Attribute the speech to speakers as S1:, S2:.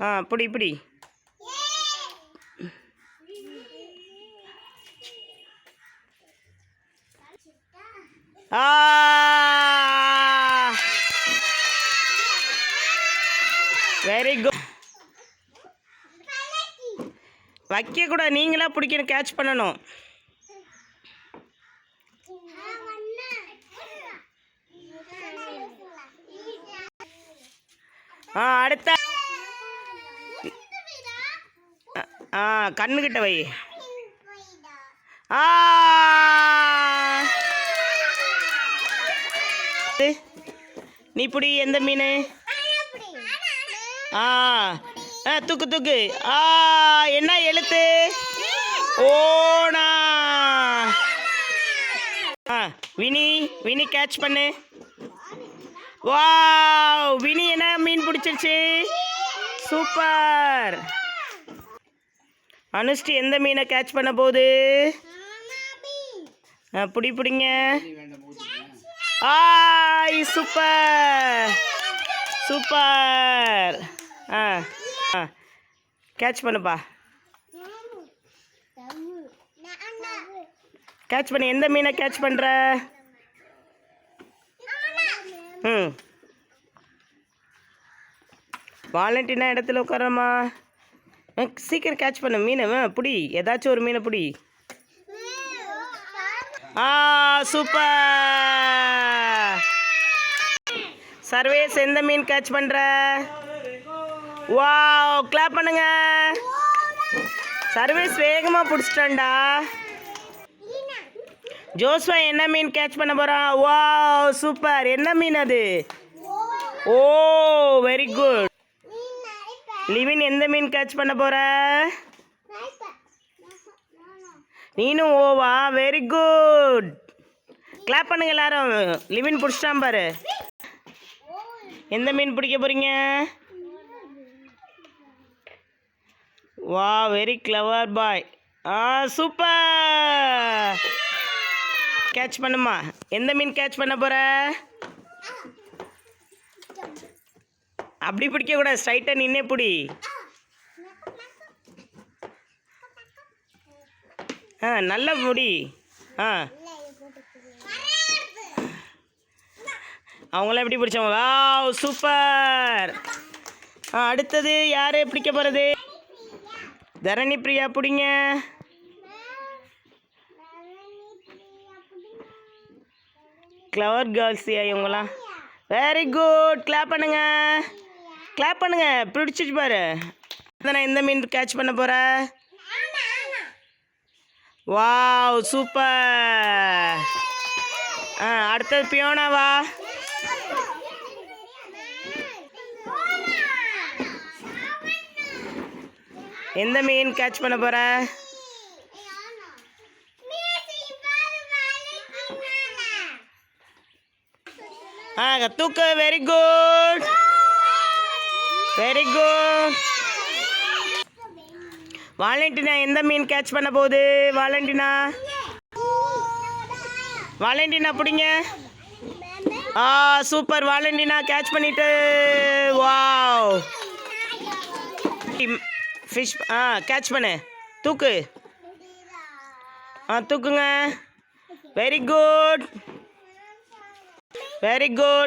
S1: ஆ பிடி பிடி. ஆ. Very good வைக்கக்கூடாது நீங்களாக பிடிக்கணும் கேட்ச் பண்ணணும். ஆ அடுத்த. ஆ கண்ணுக்கிட்ட வை. ஆ. நீ பிடி எந்த மீன்? ஆ. ஆ தூக்கு தூக்கு. ஆ என்ன எழுத்து? ஓனா. ஆ வினி வினி கேட்ச் பண்ணு. வாவ் வினி என்ன மீன் பிடிச்சிருச்சு? சூப்பர். அனுஷ்டி எந்த மீனை கேட்ச் பண்ண போகுது? ஆ, பிடி பிடிங்க. ஆய் சூப்பர். சூப்பர். ஆ ஆ. கேட்ச் பண்ணுப்பா. கேட்ச் பண்ணு. எந்த மீனை கேட்ச் பண்ணுற ம். வாலண்டினா இடத்துல உட்காரம்மா சீக்கிரம் கேட்ச் பண்ண. மீனை பிடி. ஏதாச்சும் ஒரு மீனை பிடி. ஆ சூப்பர். சர்வேஸ் எந்த மீன் கேட்ச் பண்ணுற வாவ் கிளாப் பண்ணுங்க. சர்வேஸ் வேகமாக பிடிச்சிட்டான்டா. ஜோஸ்வா என்ன மீன் கேட்ச் பண்ண போகிறான் வா சூப்பர். என்ன மீன் அது? ஓ வெரி குட் லிவின் எந்த மீன் கேட்ச் பண்ண போற? நீனும் ஓவா வெரி குட் கிளாப் பண்ணுங்க எல்லாரும். லிவின் பிடிச்சிட்டான் பாரு. எந்த மீன் பிடிக்க போறீங்க? வா வெரி கிளவர் பாய் ஆ சூப்பர் கேட்ச் பண்ணுமா? எந்த மீன் கேட்ச் பண்ண போற? அப்படி பிடிக்க கூட ஸ்ட்ரைட்டாக நின்னே பிடி. ஆ நல்ல முடி. ஆ. அவங்களாம் எப்படி பிடிச்சவங்க? வா சூப்பர் ஆ அடுத்தது யார் பிடிக்க போகிறது தரணி பிரியா பிடிங்க. கிளவர் கேர்ள்ஸியா இவங்களாம். வெரி குட் கிளாப் பண்ணுங்க. கிளாப் பண்ணுங்க. பிடிச்சிச்சு பாரு. நான் எந்த மீன் கேட்ச் பண்ண போற? வாவ் சூப்பர் ஆ அடுத்தது பியோனாவா எந்த மீன் கேட்ச் பண்ண போற? ஆ தூக்கு very good very good Valentina எந்த மீன் கேட்ச் பண்ண போகுது? வாலண்டினா? வாலண்டினா பிடிங்க. ஆ சூப்பர் வாலண்டினா கேட்ச் பண்ணிட்டு. வாவ் ஃபிஷ் ஆ கேட்ச் பண்ணு. தூக்கு. ஆ தூக்குங்க. Very good very good